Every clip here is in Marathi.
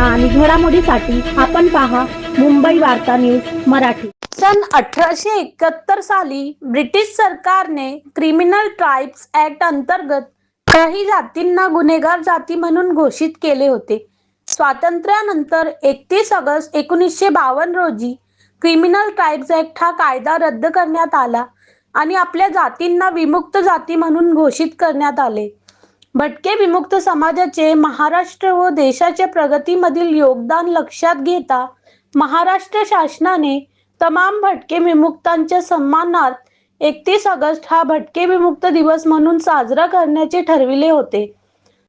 बातम्या आणि घडामोडीसाठी आपण पहा मुंबई वार्ता न्यूज मराठी. सन अठराशे एकाहत्तर साली ब्रिटिश सरकारने क्रिमिनल ट्राईब्स ऍक्ट अंतर्गत काही जातींना गुन्हेगार जाती म्हणून घोषित केले होते. स्वातंत्र्यानंतर एकतीस ऑगस्ट एकोणीसशे बावन्न रोजी क्रिमिनल ट्राईब्स ऍक्ट हा कायदा रद्द करण्यात आला आणि आपल्या जातींना विमुक्त जाती म्हणून घोषित करण्यात आले. भटके विमुक्त समाजाचे महाराष्ट्र व देशाच्या प्रगतीमधील योगदान लक्षात घेता महाराष्ट्र शासनाने तमाम भटके विमुक्तांच्या सन्मानार्थ एकतीस ऑगस्ट हा भटके विमुक्त दिवस म्हणून साजरा करण्याचे ठरविले होते.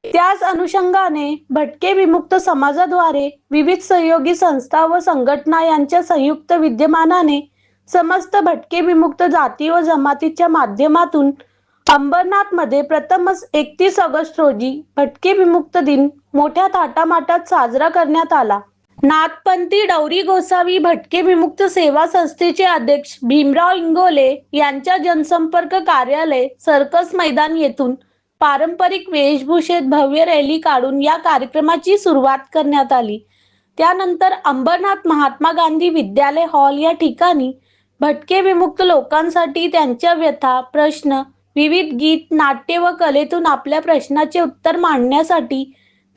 त्याच अनुषंगाने भटके विमुक्त समाजाद्वारे विविध सहयोगी संस्था व संघटना यांच्या संयुक्त विद्यमानाने समस्त भटके विमुक्त जाती व जमातीच्या माध्यमातून अंबरनाथमध्ये प्रथमच एकतीस ऑगस्ट रोजी भटके विमुक्त दिन मोठ्या थाटामाटात साजरा करण्यात आला. नाथपंथी डौरी गोसावी भटके विमुक्त सेवा संस्थेचे अध्यक्ष भीमराव इंगोले यांच्या जनसंपर्क कार्यालय सर्कस मैदान येथून पारंपरिक वेशभूषेत भव्य रॅली काढून या कार्यक्रमाची सुरुवात करण्यात आली. त्यानंतर अंबरनाथ महात्मा गांधी विद्यालय हॉल या ठिकाणी भटके विमुक्त लोकांसाठी त्यांच्या व्यथा प्रश्न विविध गीत नाट्य व कलेतून आपल्या प्रश्नाचे उत्तर मांडण्यासाठी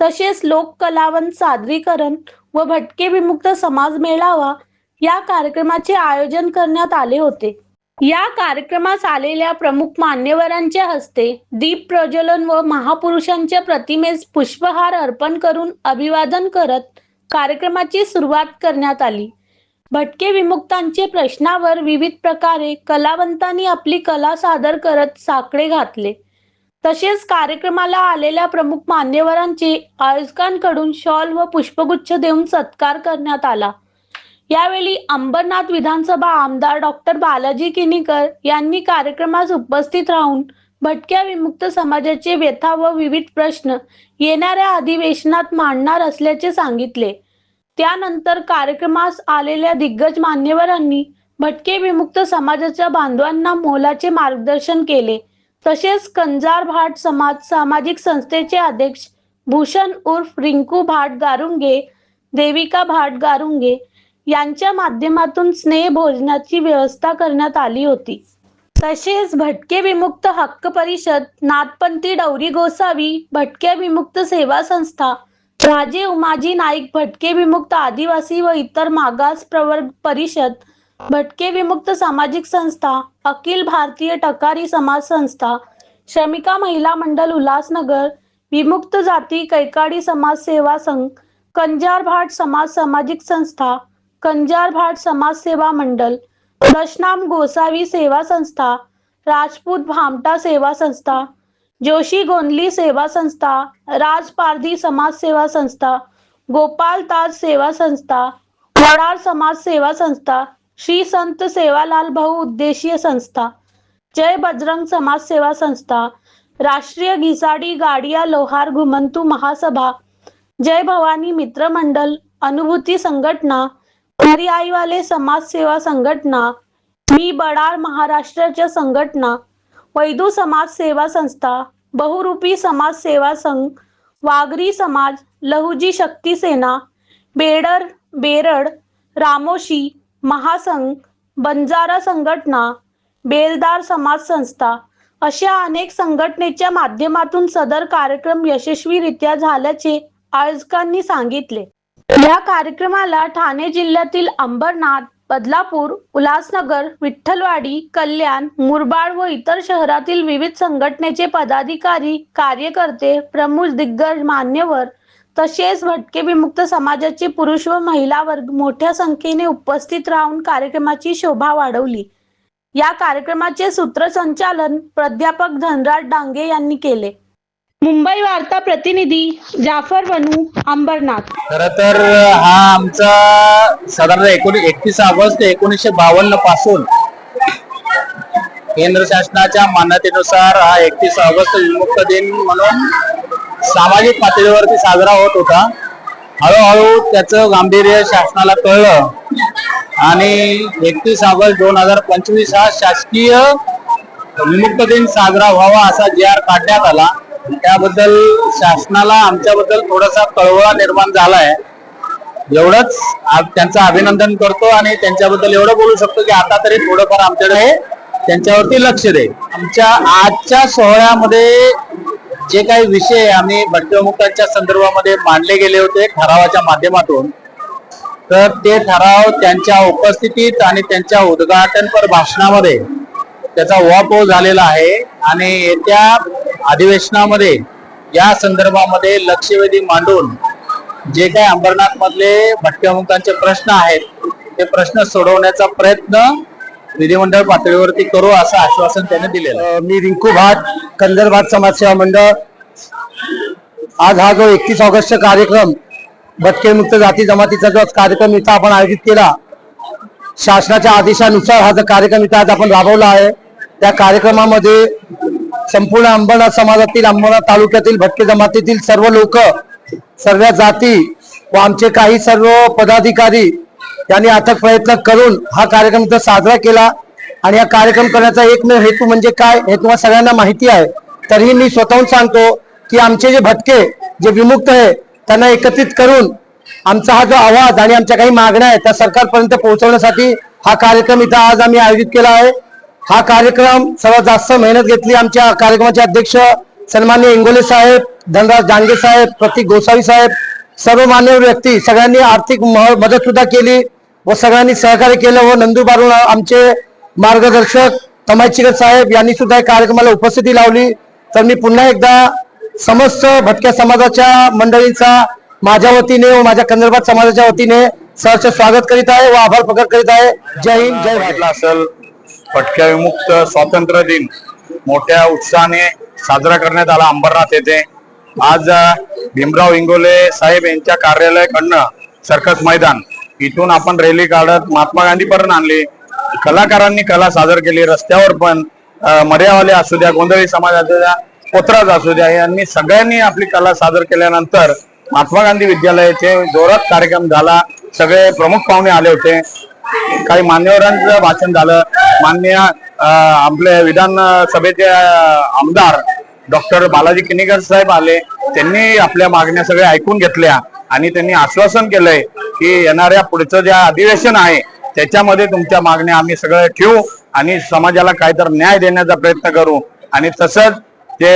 तसेच लोककलावंत सादरीकरण व भटके विमुक्त समाज मेळावा या कार्यक्रमाचे आयोजन करण्यात आले होते. या कार्यक्रमास आलेल्या प्रमुख मान्यवरांच्या हस्ते दीप प्रज्वलन व महापुरुषांच्या प्रतिमेस पुष्पहार अर्पण करून अभिवादन करत कार्यक्रमाची सुरुवात करण्यात आली. भटके विमुक्तांचे प्रश्नावर विविध प्रकारे कलावंतांनी आपली कला सादर करत साकडे घातले. तसेच कार्यक्रमाला आलेल्या प्रमुख मान्यवरांचे आयोजकांकडून शॉल व पुष्पगुच्छ देऊन सत्कार करण्यात आला. यावेळी अंबरनाथ विधानसभा आमदार डॉक्टर बालाजी किनीकर यांनी कार्यक्रमास उपस्थित राहून भटक्या विमुक्त समाजाचे व्यथा व विविध प्रश्न येणाऱ्या अधिवेशनात मांडणार असल्याचे सांगितले. त्यानंतर कार्यक्रमास आलेल्या दिग्गज मान्यवरांनी भटके विमुक्त समाजाच्या बांधवांना मोलाचे मार्गदर्शन केले. तसेच कंजार भाट समाज सामाजिक संस्थेचे अध्यक्ष भूषण उर्फ रिंकू भाट गारुंगे देविका भाट गारुंगे यांच्या माध्यमातून स्नेह भोजनाची व्यवस्था करण्यात आली होती. तसेच भटके विमुक्त हक्क परिषद नाथपंथी डौरी गोसावी भटक्या विमुक्त सेवा संस्था राजे उमाजी नाईक भटके विमुक्त आदिवासी व इतर मागास प्रवर्ग परिषद भटके विमुक्त सामाजिक संस्था अखिल भारतीय टकारी समाज संस्था श्रमिका महिला मंडल उल्हासनगर विमुक्त जाती कैकाडी समाज सेवा संघ कंजार भाट समाज सामाजिक संस्था कंजार भाट समाज सेवा मंडळ दशनाम गोसावी सेवा संस्था राजपूत भामटा सेवा संस्था जोशी गोंदली सेवा संस्था राज पारधी समाज सेवा संस्था गोपाल ताज सेवा संस्था वडार समाज सेवा संस्था श्री संत सेवालाल भाऊ उद्देशीय संस्था जय बजरंग समाज सेवा संस्था राष्ट्रीय घिसाडी गाडिया लोहार घुमंतू महासभा जय भवानी मित्र मंडल अनुभूती संघटना हरी आईवाले समाज सेवा संघटना मी बडार महाराष्ट्राच्या संघटना वैदू समाज सेवा संस्था बहुरूपी समाज सेवा संघ वाघरी समाज लहुजी शक्ती सेना बेडर बेरड रामोशी महासंघ बंजारा संघटना बेलदार समाज संस्था अशा अनेक संघटनेच्या माध्यमातून सदर कार्यक्रम यशस्वीरित्या झाल्याचे आयोजकांनी सांगितले. या कार्यक्रमाला ठाणे जिल्ह्यातील अंबरनाथ बदलापूर उल्हासनगर विठ्ठलवाडी कल्याण मुरबाड व इतर शहरातील विविध संघटनेचे पदाधिकारी कार्यकर्ते प्रमुख दिग्गज मान्यवर तसेच भटके विमुक्त समाजाचे पुरुष व महिला वर्ग मोठ्या संख्येने उपस्थित राहून कार्यक्रमाची शोभा वाढवली. या कार्यक्रमाचे सूत्रसंचालन प्राध्यापक धनराज डांगे यांनी केले. मुंबई वार्ता प्रतिनिधी जाफर बनू अंबरनाथ. खर तर हा आमचा साधारण एकोणी एकतीस ऑगस्ट एकोणीसशे बावन्नपासून केंद्र शासनाच्या मान्यतेनुसार हा एकतीस ऑगस्ट विमुक्त दिन म्हणून सामाजिक पातळीवरती साजरा होत होता. हळूहळू त्याचं गांभीर्य शासनाला कळलं आणि एकतीस ऑगस्ट दोन हजार पंचवीस हा शासकीय विमुक्त दिन साजरा व्हावा असा जी आर काढण्यात आला. त्याबद्दल शासनाला आमच्याबद्दल थोडासा कळवळा निर्माण झालाय. एवढंच त्यांचं अभिनंदन करतो आणि त्यांच्याबद्दल एवढं बोलू शकतो की आता तरी थोडंफार आमच्याकडे त्यांच्यावरती लक्ष दे. आमच्या आजच्या सोहळ्यामध्ये जे काही विषय आम्ही भट्टमुक्तांच्या संदर्भामध्ये मांडले गेले होते ठरावाच्या माध्यमातून तर ते ठराव त्यांच्या उपस्थितीत आणि त्यांच्या उद्घाटनपर भाषणामध्ये त्याचा उहापोह झालेला आहे. आणि येत्या अधिवेशनामध्ये या संदर्भामध्ये लक्षवेधी मांडून जे काही अंबरनाथ मधले भटक्यामुक्तांचे प्रश्न आहेत ते प्रश्न सोडवण्याचा प्रयत्न विधिमंडळ पातळीवरती करू असं आश्वासन त्याने दिलेलं मी रिंकू भाट कंदरभाट समाजसेवा मंडळ. आज हा जो एकतीस ऑगस्टचा कार्यक्रम भटकेमुक्त जाती जमातीचा जो कार्यक्रम इथं आपण आयोजित केला शासनाच्या आदेशानुसार हा जो कार्यक्रम इथं आज आपण राबवला आहे. त्या कार्यक्रमामध्ये संपूर्ण अंबरनाथ समाजातील अंबरनाथ तालुक्यातील भटके जमातीतील सर्व लोक सर्व जाती व आमचे काही सर्व पदाधिकारी यांनी अथक प्रयत्न करून हा कार्यक्रम इथं साजरा केला. आणि हा कार्यक्रम करण्याचा एकमेव हेतू म्हणजे काय हे तुम्हाला सगळ्यांना माहिती आहे. तरीही मी स्वतःहून सांगतो की आमचे जे भटके जे विमुक्त आहे त्यांना एकत्रित करून आमचा हा जो आवाज आणि आमच्या काही मागण्या आहेत त्या सरकारपर्यंत पोहोचवण्यासाठी हा कार्यक्रम इथं आज आम्ही आयोजित केला आहे. हा कार्यक्रम सर्वात जास्त मेहनत घेतली आमच्या कार्यक्रमाचे अध्यक्ष सन्मान्य इंगोले साहेब धनराज डांगे साहेब प्रतीक गोसावी साहेब सर्व मान्य व्यक्ती सगळ्यांनी आर्थिक मदत सुद्धा केली व सगळ्यांनी सहकार्य केलं व नंदुरबारून आमचे मार्गदर्शक तमायचिकर साहेब यांनी सुद्धा या कार्यक्रमाला उपस्थिती लावली. तर मी पुन्हा एकदा समस्त भटक्या समाजाच्या मंडळींचा माझ्या वतीने व माझ्या कंदरबाद समाजाच्या वतीने सहर्ष स्वागत करीत आहे व आभार प्रकट करीत आहे. जय हिंद जय भारत. असेल फटक्या विमुक्त स्वातंत्र्य दिन मोठ्या उत्साहाने साजरा करण्यात आला अंबरनाथ येथे. आज भीमराव इंगोले साहेब यांच्या कार्यालयाकडनं सर्कस मैदान. इथून आपण रॅली काढत महात्मा गांधी पर्यंत आणली. कलाकारांनी कला सादर केली. रस्त्यावर पण मर्यावाले असू द्या गोंधळी समाज असू द्या पोत्राज असू द्या यांनी सगळ्यांनी आपली कला सादर केल्यानंतर महात्मा गांधी विद्यालयाचे जोरात कार्यक्रम झाला. सगळे प्रमुख पाहुणे आले होते. काही मान्यवरांचं भाषण झालं. मान्य आपले विधानसभेचे आमदार डॉक्टर बालाजी किनीकर साहेब आले. त्यांनी आपल्या मागण्या सगळ्या ऐकून घेतल्या आणि त्यांनी आश्वासन केलंय की येणाऱ्या पुढचं जे अधिवेशन आहे त्याच्यामध्ये तुमच्या मागण्या आम्ही सगळं ठेवू आणि समाजाला काहीतरी न्याय देण्याचा प्रयत्न करू. आणि तसंच जे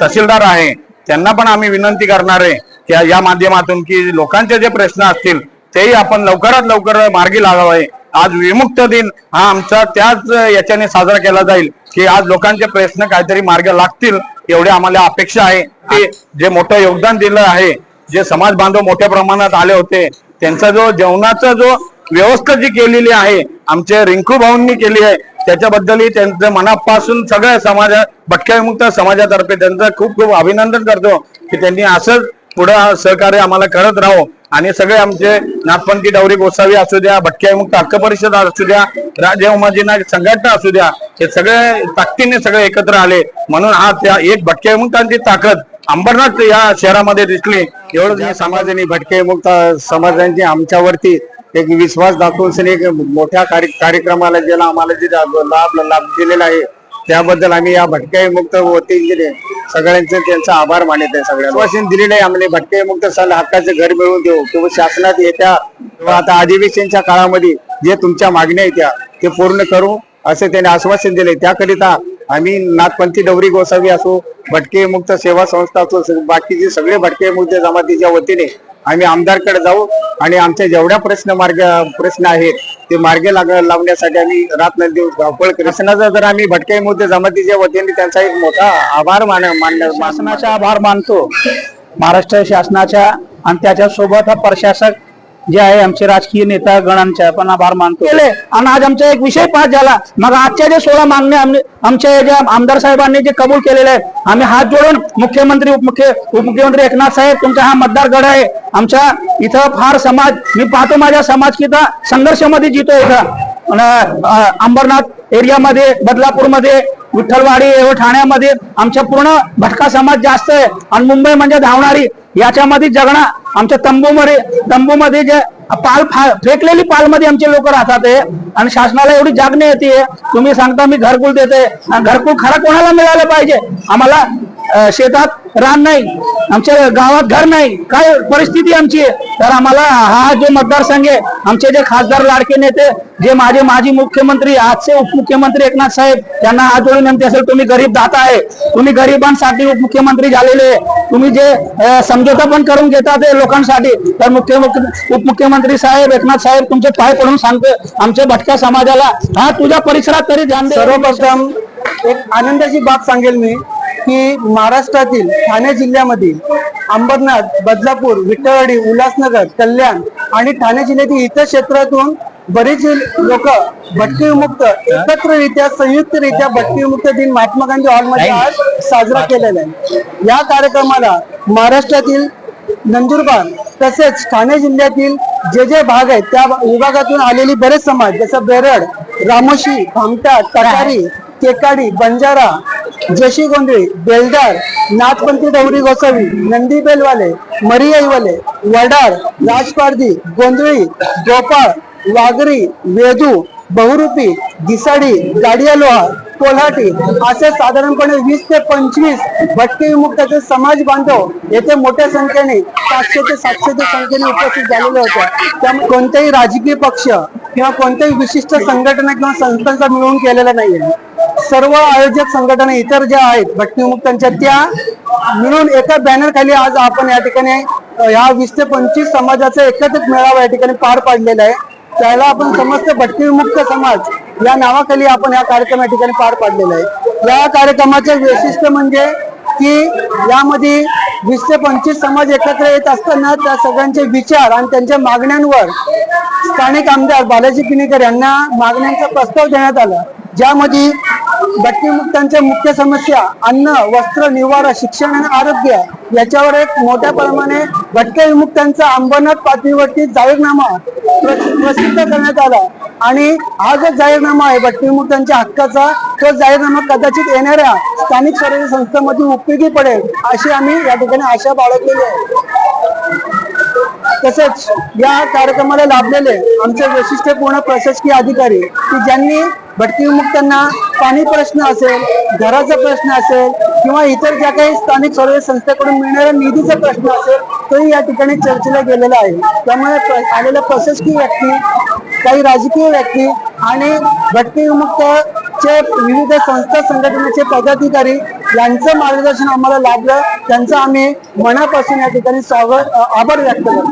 तहसीलदार आहे त्यांना पण आम्ही विनंती करणार आहे की या माध्यमातून की लोकांचे जे प्रश्न असतील तेही आपण लवकरात लवकर मार्गी लागावे. आज विमुक्त दिन हा आमचा त्याच याच्याने साजरा केला जाईल की आज लोकांचे प्रश्न काहीतरी मार्ग लागतील एवढी आम्हाला अपेक्षा आहे. की जे मोठं योगदान दिलं आहे जे समाज बांधव मोठ्या प्रमाणात आले होते त्यांचा जो जेवणाचा जो व्यवस्था जी केलेली आहे आमच्या रिंकू भाऊंनी केली आहे त्याच्याबद्दलही त्यांचं मनापासून सगळ्या समाज भटक्यामुक्त समाजातर्फे त्यांचं खूप खूप अभिनंदन करतो की त्यांनी असंच पुढं सहकार्य आम्हाला करत राहो. आणि सगळे आमचे नाथपंथी डावरी गोसावी असू द्या भटक्यामुक्त हक्क परिषद असू द्या राजे उमाजीना संघटना असू द्या हे सगळे ताकदीने सगळे एकत्र आले. म्हणून हा त्या एक भटक्यामुक्तांची ताकद अंबरनाथ या शहरामध्ये दिसली. एवढंच मी समाजाने भटकेमुक्त समाजांची आमच्यावरती एक विश्वास दाखवून एक मोठ्या कार्य- कार्यक्रमाला ज्याला आम्हाला जे लाभ लाभ दिलेला आहे त्याबद्दल आम्ही या भटके मुक्त वतीने सगळ्यांचे त्यांचा आभार मानित आहे सगळ्या आश्वासन दिलेलं आहे आम्ही भटके मुक्त साल हक्काचे घर मिळवून देऊ. किंवा शासनात येत्या किंवा आता अधिवेशनच्या काळामध्ये जे तुमच्या मागण्या येत्या त्या ते पूर्ण करू असे त्यांनी आश्वासन दिले. त्याकरिता आम्ही नाथपंथी डवरी गोसावी असो भटके मुक्त सेवा संस्था असो बाकीचे सगळे भटके मुक्त जमातीच्या वतीने आम्ही आमदारकडे जाऊ आणि आमच्या जेवढ्या प्रश्न मार्ग प्रश्न आहेत ते मार्गे लाग लावण्यासाठी आम्ही रात्र देऊ धावपळ शासनाचा जर आम्ही भटके मुद्दे जमातीच्या वतीने त्यांचा एक मोठा आभार मान मानणार शासनाचा आभार मानतो. महाराष्ट्र शासनाच्या आणि त्याच्यासोबत हा प्रशासक जे आहे आमचे राजकीय नेता गणांचे आपण आभार मानतो. केले. आणि आज आमचा एक विषय पास झाला. मग आजच्या जे सोळा मागण्या आमच्या ज्या आमदार साहेबांनी जे कबूल केलेले आहे आम्ही हात जोडून मुख्यमंत्री उपमुख्य उपमुख्यमंत्री एकनाथ साहेब तुमचा हा मतदारगड आहे. आमच्या इथं फार समाज मी पाहतो माझ्या समाज की संघर्षामध्ये जितो इथं. अंबरनाथ एरियामध्ये बदलापूरमध्ये विठ्ठलवाडी व ठाण्यामध्ये आमच्या पूर्ण भटका समाज जास्त आहे. आणि मुंबई म्हणजे धावणारी याच्यामध्ये जगणं आमच्या तंबूमध्ये तंबूमध्ये जे पाल फा- फेकलेली पालमध्ये आमचे लोक राहतात आणि शासनाला एवढी जागणी येते तुम्ही सांगता मी घरकुल देते आणि घरकुल खरं कोणाला मिळालं पाहिजे? आम्हाला शेतात रान नाही. आमच्या गावात घर नाही. काय परिस्थिती आमची? तर आम्हाला हा जो मतदारसंघ आहे आमचे जे खासदार लाडके नेते जे माझे माजी मुख्यमंत्री आजचे उपमुख्यमंत्री एकनाथ साहेब त्यांना हात जोडून विनंती असेल तुम्ही गरीब दाता आहे. तुम्ही गरिबांसाठी उपमुख्यमंत्री झालेले आहे. तुम्ही जे समझोता पण करून घेतात ते लोकांसाठी तर मुख्य उपमुख्यमंत्री साहेब एकनाथ साहेब तुमचे पाय पडून सांगतोय. आमच्या भटक्या समाजाला हा तुझ्या परिसरात तरी ध्यान दे. सर्वप्रथम एक आनंदाची बाब सांगेल मी. की महाराष्ट्रातील ठाणे जिल्ह्यामधील अंबरनाथ बदलापूर विठ्ठलवाडी उल्हासनगर कल्याण आणि ठाणे जिल्ह्यातील इतर क्षेत्रातून बरीच लोक भटके एकत्ररित्या संयुक्तरित्या भटके दिन महात्मा गांधी हॉलमध्ये आज साजरा केलेला आहे. या कार्यक्रमाला महाराष्ट्रातील नंदुरबार तसेच ठाणे जिल्ह्यातील जे जे भाग आहेत त्या विभागातून आलेली बरेच समाज जसं बेरड रामोशी भामटा तटारी केकाडी बंजारा जशी गोंधळी बेलदार नाथपंथी डवरी गोसावी नंदी बेलवाले मरियाईवाले वडार राजपारधी गोंधळी गोपाळ वागरी वेदू बहुरूपी दिसाडी गाडिया लोहा कोल्हाटी असे साधारणपणे वीस ते पंचवीस भटके विमुक्ताचे समाज बांधव येथे मोठ्या संख्येने पाचशे ते सातशे ते संख्येने उपस्थित झालेले होते. त्यामुळे कोणतेही राजकीय पक्ष किंवा कोणत्याही विशिष्ट संघटना किंवा संस्थांचा मिळवून केलेला नाहीये. सर्व आयोजक संघटना इतर ज्या आहेत भटके त्या मिळून एका बॅनर खाली आज आपण या ठिकाणी ह्या वीस ते पंचवीस समाजाचा एकत्रित मेळावा या ठिकाणी पार पाडलेला आहे. त्याला आपण समस्त भटणीमुक्त समाज या नावाखाली आपण या कार्यक्रम या ठिकाणी पार पाडलेला आहे. या कार्यक्रमाचे वैशिष्ट्य म्हणजे की यामध्ये वीस ते पंचवीस समाज एकत्र येत असताना त्या सगळ्यांचे विचार आणि त्यांच्या मागण्यांवर स्थानिक आमदार बालाजी पिनेकर यांना मागण्यांचा प्रस्ताव देण्यात आला. ज्यामध्ये भटकेमुक्तांच्या मुख्य समस्या अन्न वस्त्र निवारा शिक्षण आणि आरोग्य याच्यावर एक मोठ्या प्रमाणे भटके विमुक्तांचा अंबरनाथ पातळीवरती जाहीरनामा प्रसिद्ध करण्यात आला. आणि हा जो जाहीरनामा आहे भटके विमुक्तांच्या हक्काचा तो जाहीरनामा कदाचित येणाऱ्या स्थानिक स्वराज्य संस्थांमध्ये उपयोगी पडेल अशी आम्ही या ठिकाणी आशा बाळगलेली आहे. तसंच या कार्यक्रमाला लाभलेले आमचे वैशिष्ट्यपूर्ण प्रशासकीय अधिकारी की ज्यांनी भटकी विमुक्तांना पाणी प्रश्न असेल घराचा प्रश्न असेल किंवा इतर ज्या काही स्थानिक स्वराज्य संस्थेकडून मिळणाऱ्या निधीचा प्रश्न असेल तोही या ठिकाणी चर्चेला गेलेला आहे. त्यामुळे आलेल्या प्रशासकीय व्यक्ती काही राजकीय व्यक्ती आणि भटके विमुक्तचे विविध संस्था संघटनेचे पदाधिकारी यांचं मार्गदर्शन आम्हाला लाभलं. त्यांचं आम्ही मनापासून या ठिकाणी स्वागत आभार व्यक्त करतो.